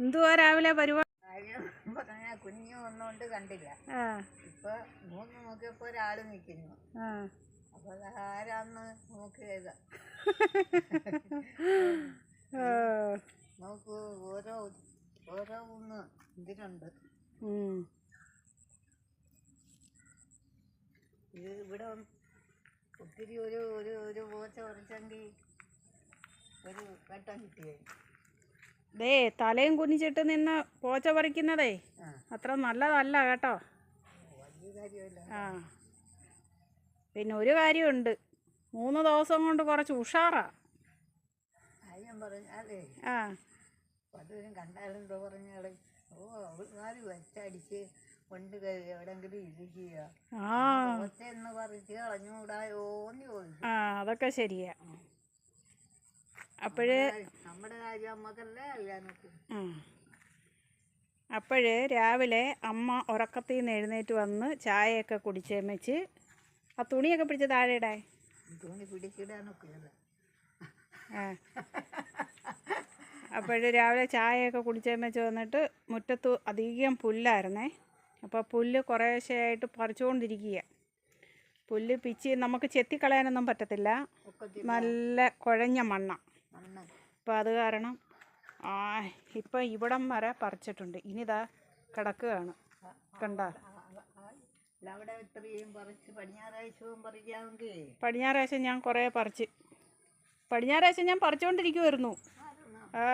എന്തുവാ രാവിലെ പരിപാടി? കുഞ്ഞു വന്നോണ്ട് കണ്ടില്ല. ഇപ്പൊ മൂന്ന് നോക്കിയപ്പോ ഒരാൾ നിൽക്കുന്നു ആ. അപ്പൊ ആരാന്ന് നോക്കിയത് നോക്കൂ ഓരോ ഓരോ ഒന്ന് ഇതിനുണ്ട്. ഇത് ഇവിടെ ഒത്തിരി ഒരു ഒരു ഒരു പോച്ച കുറച്ചെങ്കിൽ ഒരു വെട്ടം കിട്ടിയേ ദേ തലയും കുനിച്ചിട്ട് നിന്ന് പോച്ച പറിക്കുന്നതേ. അത്ര നല്ലതല്ല കേട്ടോ. ആ. പിന്നെ ഒരു കാര്യമുണ്ട്. മൂന്ന് ദിവസം കൊണ്ട് കുറച്ച് ഉഷാറാ. ആ. പലരും കണ്ടാലെന്തോ പറഞ്ഞാൽ ഓ അവൾമാർ വെച്ചടിച്ച് കൊണ്ട് കയറി എവിടെങ്കിലും ഇരിക്കുക ആ. പറഞ്ഞ് പറിച്ച് കളഞ്ഞുകൂടായോന്ന് ചോദിച്ചു ആ അതൊക്കെ ശരിയാ. അപ്പോഴ് നമ്മുടെ കാര്യം അപ്പോഴ് രാവിലെ അമ്മ ഉറക്കത്തിൽ നിന്ന് എഴുന്നേറ്റ് വന്ന് ചായയൊക്കെ കുടിച്ചേമിച്ച് ആ തുണിയൊക്കെ പിടിച്ച് താഴെ ഇടാൻ തുണി പിടിച്ചിടാനൊക്കെ അല്ല ആ. അപ്പോഴ് രാവിലെ ചായയൊക്കെ കുടിച്ചേമിച്ച് വന്നിട്ട് മുറ്റത്ത് അധികം പുല്ലായിരുന്നേ. അപ്പോൾ പുല്ല് കുറേശ്ശെയായിട്ട് പറിച്ചുകൊണ്ടിരിക്കുക പുല്ല് പിച്ച് നമുക്ക് ചെത്തിക്കളയാനൊന്നും പറ്റത്തില്ല. നല്ല കുഴഞ്ഞ മണ്ണാണ് മണ്ണ്. അപ്പോൾ അത് കാരണം ആ ഇപ്പം ഇവിടം വരെ പറിച്ചിട്ടുണ്ട്. ഇനിതാ കിടക്കുകയാണ്. കണ്ട? പടിഞ്ഞാറാഴ്ച ഞാൻ കുറേ പറിച്ച്. പടിഞ്ഞാറാഴ്ച ഞാൻ പറിച്ചുകൊണ്ടിരിക്കുമായിരുന്നു ആ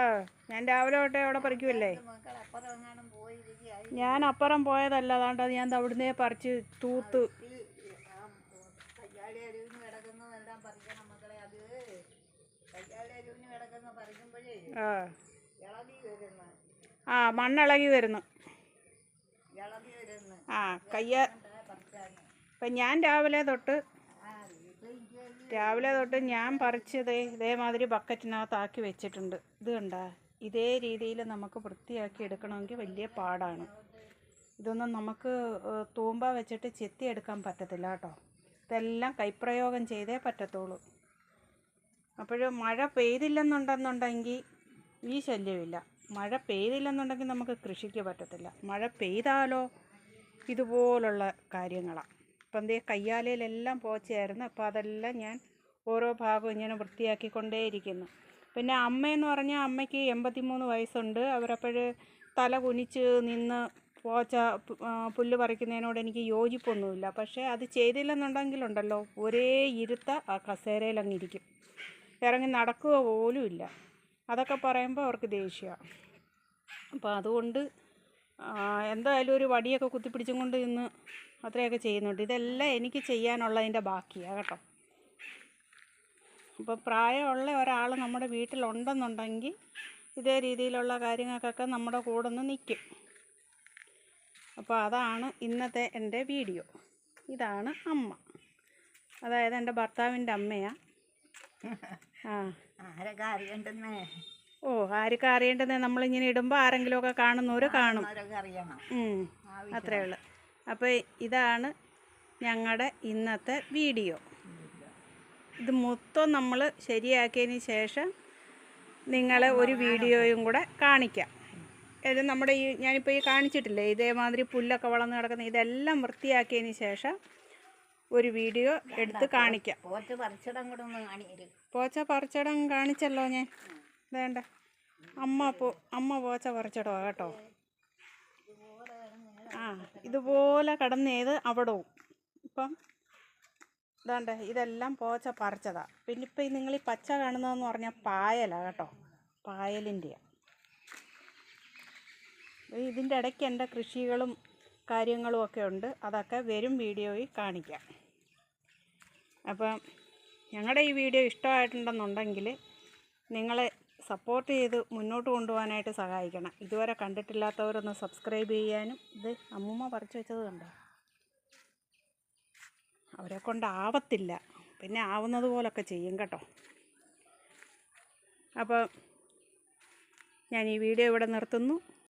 ഞാൻ രാവിലെ തൊട്ടേ അവിടെ പറിക്കുമല്ലേ ഞാൻ അപ്പുറം പോയതല്ല അതാണ്ട് അത് ഞാൻ അവിടുന്നേ പറിച്ച് തൂത്ത് ആ. മണ്ണിളകി വരുന്നു. ആ കയ്യ. ഇപ്പം ഞാൻ രാവിലെ തൊട്ട് രാവിലെ തൊട്ട് ഞാൻ പറിച്ചത് ഇതേമാതിരി ബക്കറ്റിനകത്താക്കി വെച്ചിട്ടുണ്ട്. ഇത് കണ്ട? ഇതേ രീതിയിൽ നമുക്ക് വൃത്തിയാക്കി എടുക്കണമെങ്കിൽ വലിയ പാടാണ്. ഇതൊന്നും നമുക്ക് തൂമ്പ വെച്ചിട്ട് ചെത്തിയെടുക്കാൻ പറ്റത്തില്ല കേട്ടോ. ഇതെല്ലാം കൈപ്രയോഗം ചെയ്തേ പറ്റത്തുള്ളൂ. അപ്പോഴും മഴ പെയ്തില്ലെന്നുണ്ടെന്നുണ്ടെങ്കിൽ ഈ ശല്യമില്ല. മഴ പെയ്തില്ലെന്നുണ്ടെങ്കിൽ നമുക്ക് കൃഷിക്ക് പറ്റത്തില്ല. മഴ പെയ്താലോ ഇതുപോലുള്ള കാര്യങ്ങളാണ് ഇപ്പം എന്തേ കയ്യാലയിലെല്ലാം പോച്ചയായിരുന്നു. അപ്പോൾ അതെല്ലാം ഞാൻ ഓരോ ഭാഗവും ഇങ്ങനെ വൃത്തിയാക്കിക്കൊണ്ടേയിരിക്കുന്നു. പിന്നെ അമ്മയെന്ന് പറഞ്ഞാൽ അമ്മയ്ക്ക് എൺപത്തിമൂന്ന് വയസ്സുണ്ട്. അവരപ്പോൾ തല കുനിച്ച് നിന്ന് പോച്ച പുല്ല് പറിക്കുന്നതിനോട് എനിക്ക് യോജിപ്പൊന്നുമില്ല. പക്ഷേ അത് ചെയ്തില്ലെന്നുണ്ടെങ്കിലുണ്ടല്ലോ ഒരേ ഇരുത്ത ആ ഇരിക്കും ഇറങ്ങി നടക്കുക പോലും ഇല്ല അതൊക്കെ പറയുമ്പോൾ അവർക്ക് ദേഷ്യമാണ് അപ്പോൾ അതുകൊണ്ട് എന്തായാലും ഒരു വടിയൊക്കെ കുത്തിപ്പിടിച്ചും കൊണ്ട് ഇന്ന് അത്രയൊക്കെ ചെയ്യുന്നുണ്ട്. ഇതെല്ലാം എനിക്ക് ചെയ്യാനുള്ളതിന്റെ ബാക്കിയാണ് കേട്ടോ. അപ്പോൾ പ്രായമുള്ള ഒരാൾ നമ്മുടെ വീട്ടിലുണ്ടെന്നുണ്ടെങ്കിൽ ഇതേ രീതിയിലുള്ള കാര്യങ്ങൾക്കൊക്കെ നമ്മുടെ കൂടെ നിന്ന് നിൽക്കും അപ്പോൾ അതാണ് ഇന്നത്തെ എന്റെ വീഡിയോ. ഇതാണ് അമ്മ. അതായത് എന്റെ ഭർത്താവിന്റെ അമ്മയാണ് ആ. ആരൊക്കെ അറിയണ്ടെന്ന് ഓ ആർക്കും അറിയേണ്ടത് നമ്മളിങ്ങനെ ഇടുമ്പോൾ ആരെങ്കിലുമൊക്കെ കാണുന്നവർ കാണും. അത്രേ ഉള്ളു. അപ്പോൾ ഇതാണ് ഞങ്ങളുടെ ഇന്നത്തെ വീഡിയോ. ഇത് മൊത്തം നമ്മൾ ശരിയാക്കിയതിന് ശേഷം നിങ്ങളെ ഒരു വീഡിയോയും കൂടെ കാണിക്കാം. ഇത് നമ്മുടെ ഈ ഞാനിപ്പോൾ ഈ കാണിച്ചിട്ടില്ലേ? ഇതേമാതിരി പുല്ലൊക്കെ വളർന്ന് കിടക്കുന്ന ഇതെല്ലാം വൃത്തിയാക്കിയതിന് ശേഷം ഒരു വീഡിയോ എടുത്ത് കാണിക്കാം. പോച്ച പറിച്ചടം കാണിച്ചല്ലോ ഞാൻ. വേണ്ട അമ്മ പോ അമ്മ പോച്ച പറിച്ചടോ കേട്ടോ? ആ ഇതുപോലെ കടന്നേത് അവിടവും ഇപ്പം ഇതാണ്ട് ഇതെല്ലാം പോച്ച പറിച്ചതാ. പിന്നെ ഇപ്പം നിങ്ങൾ ഈ പച്ച കാണുന്നതെന്ന് പറഞ്ഞാൽ പായലാ കേട്ടോ. പായലിന്റെയാണ് ഇതിന്റെ ഇടയ്ക്ക് എന്റെ കൃഷികളും കാര്യങ്ങളും ഒക്കെ ഉണ്ട്. അതൊക്കെ വരും വീഡിയോയിൽ കാണിക്കാം. അപ്പം ഞങ്ങളുടെ ഈ വീഡിയോ ഇഷ്ടമായിട്ടുണ്ടെന്നുണ്ടെങ്കിൽ നിങ്ങളെ സപ്പോർട്ട് ചെയ്ത് മുന്നോട്ട് കൊണ്ടുപോകാനായിട്ട് സഹായിക്കണം. ഇതുവരെ കണ്ടിട്ടില്ലാത്തവരൊന്ന് സബ്സ്ക്രൈബ് ചെയ്യാനും ഇത് അമ്മൂമ്മ പറിച്ചു വെച്ചത് കണ്ടോ? അവരെ കൊണ്ടാവത്തില്ല പിന്നെ ആവുന്നത് പോലൊക്കെ ചെയ്യും കേട്ടോ. അപ്പോൾ ഞാൻ ഈ വീഡിയോ ഇവിടെ നിർത്തുന്നു.